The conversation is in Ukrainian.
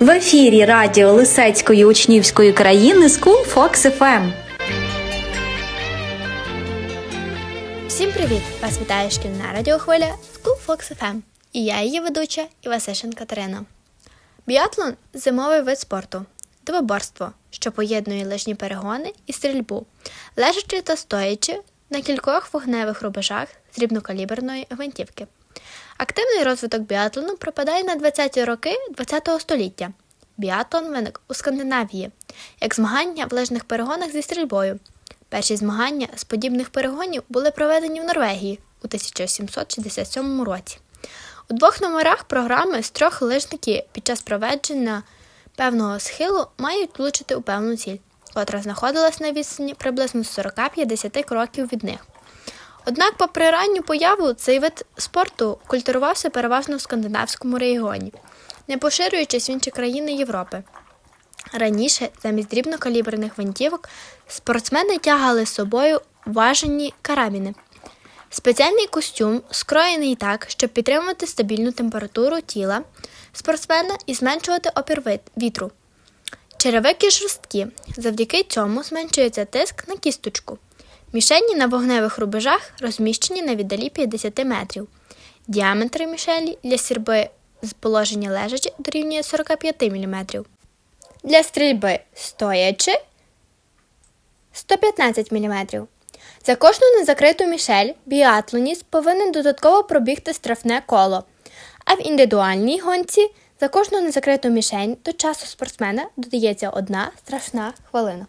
В ефірі радіо Лисецької учнівської країни School Fox FM. Всім привіт! Вас вітає шкільна радіохвиля School Fox FM. І я її ведуча Івасишин Катерина. Біатлон зимовий вид спорту, двоборство, що поєднує лижні перегони і стрільбу, лежачи та стоячи на кількох вогневих рубежах з рівнокаліберної гвинтівки. Активний розвиток біатлону припадає на 20-ті роки ХХ століття. Біатлон виник у Скандинавії, як змагання в лижних перегонах зі стрільбою. Перші змагання з подібних перегонів були проведені в Норвегії у 1767 році. У двох номерах програми з трьох лижники під час проведення певного схилу мають влучити у певну ціль, котра знаходилась на відстані приблизно 40-50 кроків від них. Однак, попри ранню появу, цей вид спорту культурувався переважно в скандинавському регіоні, не поширюючись в інші країни Європи. Раніше, замість дрібнокаліберних гвинтівок, спортсмени тягали з собою важені карабіни. Спеціальний костюм, скроєний так, щоб підтримувати стабільну температуру тіла спортсмена і зменшувати опір вітру. Черевики жорсткі, завдяки цьому зменшується тиск на кісточку. Мішені на вогневих рубежах розміщені на віддалі 50 метрів. Діаметр мішелі для сірби з положення лежачі дорівнює 45 мм. Для стрільби стоячи 115 мм. За кожну незакриту мішель біатлоніст повинен додатково пробігти штрафне коло, а в індивідуальній гонці за кожну незакриту мішень до часу спортсмена додається одна страшна хвилина.